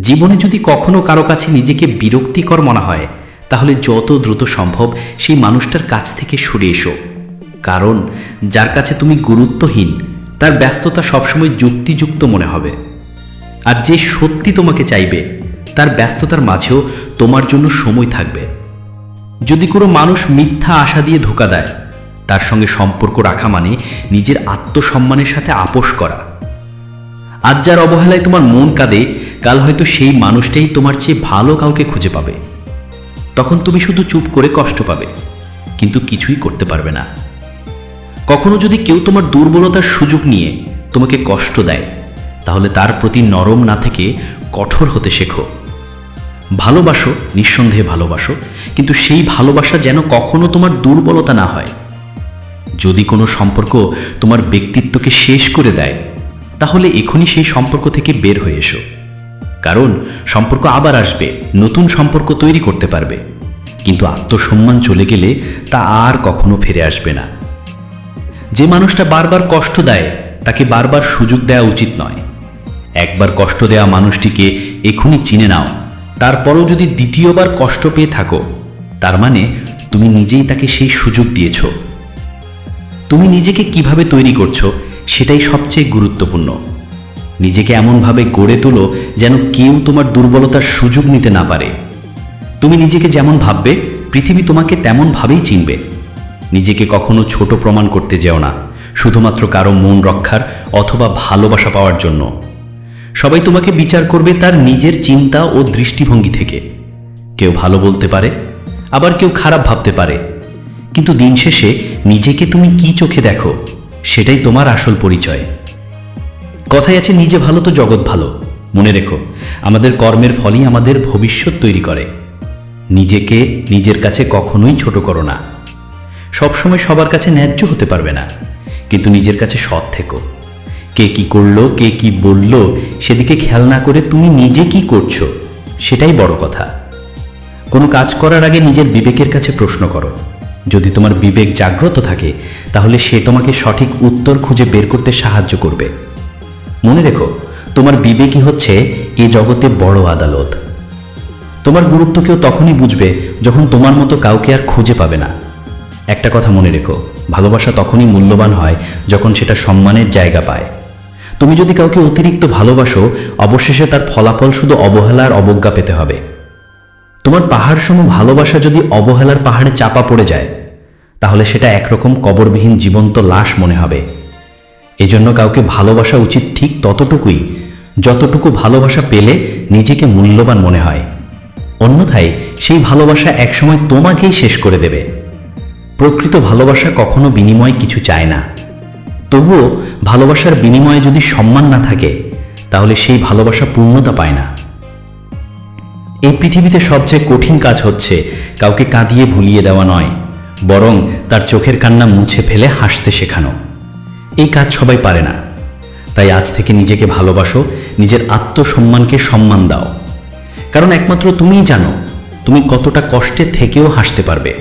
জীবনে যদি কখনো কারও কাছে নিজেকে বিরক্তিকর মনে হয়, তাহলে যত দ্রুত সম্ভব সেই মানুষটার কাছ থেকে সরে এসো। কারণ যার কাছে তুমি গুরুত্বহীন, তার ব্যস্ততা সবসময় যুক্তিযুক্ত মনে হবে। আর যে সত্যি তোমাকে চাইবে, তার ব্যস্ততার মাঝেও তোমার জন্য সময় থাকবে। যদি কোনো মানুষ মিথ্যা আশা দিয়ে ধোকা দেয়, তার সঙ্গে সম্পর্ক রাখা মানে নিজের আত্মসম্মানের সাথে আপোষ করা। আজ যার অবহেলায় তোমার মন কাঁদে, কাল হয়তো সেই মানুষটাই তোমার চেয়ে ভালো কাউকে খুঁজে পাবে। তখন তুমি শুধু চুপ করে কষ্ট পাবে, কিন্তু কিছুই করতে পারবে না। কখনো যদি কেউ তোমার দুর্বলতার সুযোগ নিয়ে তোমাকে কষ্ট দেয়, তাহলে তার প্রতি নরম না থেকে কঠোর হতে শেখো। ভালোবাসো, নিঃসন্দেহে ভালোবাসো, কিন্তু সেই ভালোবাসা যেন কখনো তোমার দুর্বলতা না হয়। যদি কোনো সম্পর্ক তোমার ব্যক্তিত্বকে শেষ করে দেয় তাহলে এখনই সেই সম্পর্ক থেকে বের হয়ে এসো। কারণ সম্পর্ক আবার আসবে, নতুন সম্পর্ক তৈরি করতে পারবে। কিন্তু আত্মসম্মান চলে গেলে তা আর কখনো ফিরে আসবে না। যে মানুষটা বারবার কষ্ট দেয়, তাকে বারবার সুযোগ দেওয়া উচিত নয়। একবার কষ্ট দেওয়া মানুষটিকে এখনই চিনে নাও, তারপরও যদি দ্বিতীয়বার কষ্ট পেয়ে থাকো, তার মানে তুমি নিজেই তাকে সেই সুযোগ দিয়েছ। তুমি নিজেকে কীভাবে তৈরি করছ সেটাই সবচেয়ে গুরুত্বপূর্ণ। নিজেকে এমনভাবে গড়ে তোলো যেন কেউ তোমার দুর্বলতার সুযোগ নিতে না পারে। তুমি নিজেকে যেমন ভাববে, পৃথিবী তোমাকে তেমনভাবেই চিনবে। নিজেকে কখনো ছোট প্রমাণ করতে যেও না, শুধুমাত্র কারও মন রক্ষার অথবা ভালোবাসা পাওয়ার জন্য। সবাই তোমাকে বিচার করবে তার নিজের চিন্তা ও দৃষ্টিভঙ্গি থেকে। কেউ ভালো বলতে পারে, আবার কেউ খারাপ ভাবতে পারে। কিন্তু দিন শেষে নিজেকে তুমি কি চোখে দেখো? সেটাই তোমার আসল পরিচয়। কথাই আছে, নিজে ভালো তো জগৎ ভালো। মনে রেখো, আমাদের কর্মের ফলই আমাদের ভবিষ্যৎ তৈরি করে। নিজেকে নিজের কাছে কখনোই ছোট করো না। সবসময় সবার কাছে ন্যায্য হতে পারবে না। কিন্তু নিজের কাছে সৎ থেকো। কে কি করল, কে কি বলল, সেদিকে খেয়াল না করে তুমি নিজে কি করছ, সেটাই বড় কথা। কোনো কাজ করার আগে নিজের বিবেকের কাছে প্রশ্ন করো। যদি তোমার বিবেক জাগ্রত থাকে, তাহলে সে তোমাকে সঠিক উত্তর খুঁজে বের করতে সাহায্য করবে। মনে রেখো, তোমার বিবেকই হচ্ছে এ জগতে বড় আদালত। তোমার গুরুত্ব কেউ তখনই বুঝবে যখন তোমার মতো কাউকে আর খুঁজে পাবে না। একটা কথা মনে রেখো, ভালোবাসা তখনই মূল্যবান হয় যখন সেটা সম্মানের জায়গা পায়। তুমি যদি কাউকে অতিরিক্ত ভালোবাসো, অবশেষে তার ফলাফল শুধু অবহেলার অবজ্ঞা পেতে হবে। তোমার পাহাড়সম ভালোবাসা যদি অবহেলার পাহাড়ে চাপা পড়ে যায়, তাহলে সেটা একরকম কবরবিহীন জীবন্ত লাশ মনে হবে। এজন্য কাউকে ভালোবাসা উচিত ঠিক ততটুকুই, যতটুকু ভালোবাসা পেলে নিজেকে মূল্যবান মনে হয়। অন্যথায় সেই ভালোবাসা একসময় তোমাকেই শেষ করে দেবে। প্রকৃত ভালোবাসা কখনো বিনিময় কিছু চায় না। তবুও ভালোবাসার বিনিময়ে যদি সম্মান না থাকে, তাহলে সেই ভালোবাসা পূর্ণতা পায় না। এই পৃথিবীতে সবচেয়ে কঠিন কাজ হচ্ছে কাউকে কাঁদিয়ে ভুলিয়ে দেওয়া নয়, বরং তার চোখের কান্না মুছে ফেলে হাসতে শেখানো। এই কাজ সবাই পারে না। তাই আজ থেকে নিজেকে ভালোবাসো, নিজের আত্মসম্মানকে সম্মান দাও। কারণ একমাত্র তুমিই জানো তুমি কতটা কষ্টে থেকেও হাসতে পারবে।